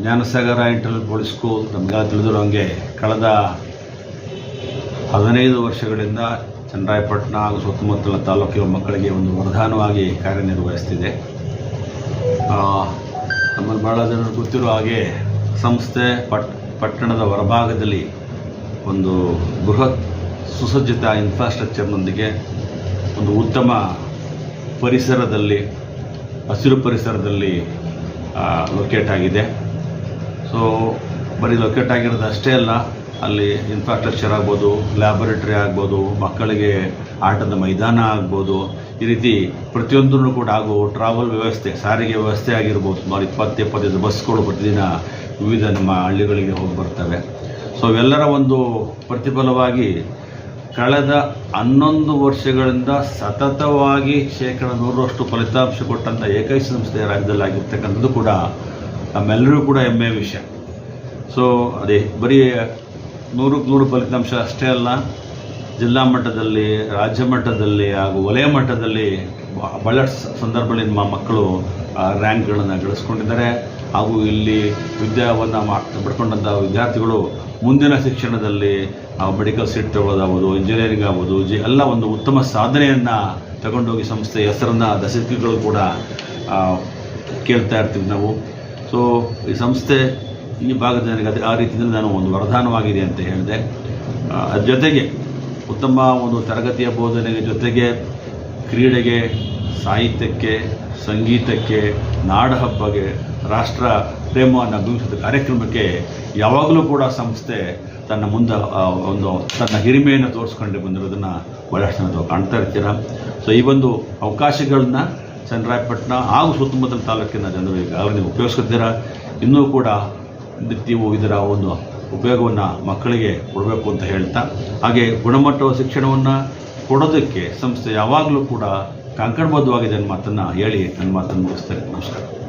Jnanasagara internal school ನಮಗೆ ತಿಳಿದಿರೋ ಹಾಗೆ ಕಳೆದ ಹದಿನೈದು ವರ್ಷಗಳಿಂದ ಚನ್ನರಾಯಪಟ್ಟಣ ಹಾಗೂ ಸುತ್ತಮುತ್ತಲ ತಾಲೂಕಿನ ಮಕ್ಕಳಿಗೆ ಒಂದು ವರದಾನವಾಗಿ ಕಾರ್ಯನಿರ್ವಹಿಸ್ತಿದೆ. ನಮ್ಮಲ್ಲಿ ಭಾಳ ಜನರು ಗೊತ್ತಿರೋ ಹಾಗೆ ಸಂಸ್ಥೆ ಪಟ್, ಪಟ್ಟಣದ ಹೊರಭಾಗದಲ್ಲಿ ಒಂದು ಬೃಹತ್ ಸುಸಜ್ಜಿತ ಇನ್ಫ್ರಾಸ್ಟ್ರಕ್ಚರ್ನೊಂದಿಗೆ ಒಂದು ಉತ್ತಮ ಪರಿಸರದಲ್ಲಿ, ಹಸಿರು ಪರಿಸರದಲ್ಲಿ ಲೊಕೇಟ್ ಆಗಿದೆ. ಸೊ ಬರೀ ಲೊಕೇಟ್ ಆಗಿರೋದು ಅಷ್ಟೇ ಅಲ್ಲ, ಅಲ್ಲಿ ಇನ್ಫ್ರಾಸ್ಟ್ರಕ್ಚರ್ ಆಗ್ಬೋದು ಲ್ಯಾಬೊರೇಟ್ರಿ ಆಗ್ಬೋದು, ಮಕ್ಕಳಿಗೆ ಆಟದ ಮೈದಾನ ಆಗ್ಬೋದು, ಈ ರೀತಿ ಪ್ರತಿಯೊಂದನ್ನು ಕೂಡ ಹಾಗೂ ಟ್ರಾವೆಲ್ ವ್ಯವಸ್ಥೆ, ಸಾರಿಗೆ ವ್ಯವಸ್ಥೆ ಆಗಿರ್ಬೋದು. ಸುಮಾರು ಇಪ್ಪತ್ತು ಇಪ್ಪತ್ತೈದು ಬಸ್ಗಳು ಪ್ರತಿದಿನ ವಿವಿಧ ನಮ್ಮ ಹಳ್ಳಿಗಳಿಗೆ ಹೋಗಿ ಬರ್ತವೆ. ಸೊ ಇವೆಲ್ಲರ ಒಂದು ಪ್ರತಿಫಲವಾಗಿ ಕಳೆದ ಹನ್ನೊಂದು ವರ್ಷಗಳಿಂದ ಸತತವಾಗಿ ಶೇಕಡ ನೂರರಷ್ಟು ಫಲಿತಾಂಶ ಕೊಟ್ಟಂಥ ಏಕೈಕ ಸಂಸ್ಥೆ ರಾಜ್ಯದಲ್ಲಿ ಆಗಿರ್ತಕ್ಕಂಥದ್ದು ಕೂಡ ನಮ್ಮೆಲ್ಲರಿಗೂ ಕೂಡ ಹೆಮ್ಮೆಯ ವಿಷಯ. ಸೊ ಅದೇ ಬರೀ ನೂರಕ್ಕೆ ನೂರು ಫಲಿತಾಂಶ ಅಷ್ಟೇ ಅಲ್ಲ, ಜಿಲ್ಲಾ ಮಟ್ಟದಲ್ಲಿ, ರಾಜ್ಯ ಮಟ್ಟದಲ್ಲಿ ಹಾಗೂ ವಲಯ ಮಟ್ಟದಲ್ಲಿ ಬಹಳಷ್ಟು ಸಂದರ್ಭದಲ್ಲಿ ನಮ್ಮ ಮಕ್ಕಳು ರ್ಯಾಂಕ್ಗಳನ್ನು ಗಳಿಸ್ಕೊಂಡಿದ್ದಾರೆ. ಹಾಗೂ ಇಲ್ಲಿ ವಿದ್ಯಾವನ್ನು ಪಡ್ಕೊಂಡಂಥ ವಿದ್ಯಾರ್ಥಿಗಳು ಮುಂದಿನ ಶಿಕ್ಷಣದಲ್ಲಿ ಮೆಡಿಕಲ್ ಸೀಟ್ ತಗೊಳ್ಳೋದಾಗ್ಬೋದು ಇಂಜಿನಿಯರಿಂಗ್ ಆಗ್ಬೋದು, ಜಿ ಎಲ್ಲ ಒಂದು ಉತ್ತಮ ಸಾಧನೆಯನ್ನು ತಗೊಂಡೋಗಿ ಸಂಸ್ಥೆ ಹೆಸರನ್ನು ದಶಕಗಳು ಕೂಡ ಕೇಳ್ತಾ ಇರ್ತೀವಿ ನಾವು. ಸೊ ಈ ಸಂಸ್ಥೆ ಈ ಭಾಗದ ನನಗೆ ಅದೇ ಆ ರೀತಿಯಲ್ಲಿ ನಾನು ಒಂದು ವರದಾನವಾಗಿದೆ ಅಂತ ಹೇಳಿದೆ. ಜೊತೆಗೆ ಉತ್ತಮ ಒಂದು ತರಗತಿಯ ಬೋಧನೆಗೆ ಜೊತೆಗೆ ಕ್ರೀಡೆಗೆ ಸಾಹಿತ್ಯಕ್ಕೆ, ಸಂಗೀತಕ್ಕೆ ನಾಡ ಹಬ್ಬಗೆ ರಾಷ್ಟ್ರ ಪ್ರೇಮವನ್ನು ಬಿಂಬಿಸಿದ ಕಾರ್ಯಕ್ರಮಕ್ಕೆ ಯಾವಾಗಲೂ ಕೂಡ ಸಂಸ್ಥೆ ತನ್ನ ಮುಂದೆ ಒಂದು ತನ್ನ ಹಿರಿಮೆಯನ್ನು ತೋರಿಸ್ಕೊಂಡು ಬಂದಿರೋದನ್ನು ಬಹಳಷ್ಟು ನಾವು ಕಾಣ್ತಾ ಇರ್ತೀರ? ಸೊ ಈ ಒಂದು ಅವಕಾಶಗಳನ್ನ ಚನ್ನರಾಯಪಟ್ಟಣ ಹಾಗೂ ಸುತ್ತಮುತ್ತಲ ತಾಲೂಕಿನ ಜನರು ಈಗಾಗಲೇ ನೀವು ಉಪಯೋಗಿಸ್ಕೊತೀರ ಇನ್ನೂ ಕೂಡ ನೀವು ಇದರ ಒಂದು ಉಪಯೋಗವನ್ನು ಮಕ್ಕಳಿಗೆ ಕೊಡಬೇಕು ಅಂತ ಹೇಳ್ತಾ, ಹಾಗೆ ಗುಣಮಟ್ಟದ ಶಿಕ್ಷಣವನ್ನು ಕೊಡೋದಕ್ಕೆ ಸಂಸ್ಥೆ ಯಾವಾಗಲೂ ಕೂಡ ಕಂಕಣಬದ್ಧವಾಗಿದೆ ನನ್ನ ಮಾತನ್ನು ಹೇಳಿ ನನ್ನ ಮಾತನ್ನು ಮುಗಿಸ್ತೇನೆ. ನಮಸ್ಕಾರ.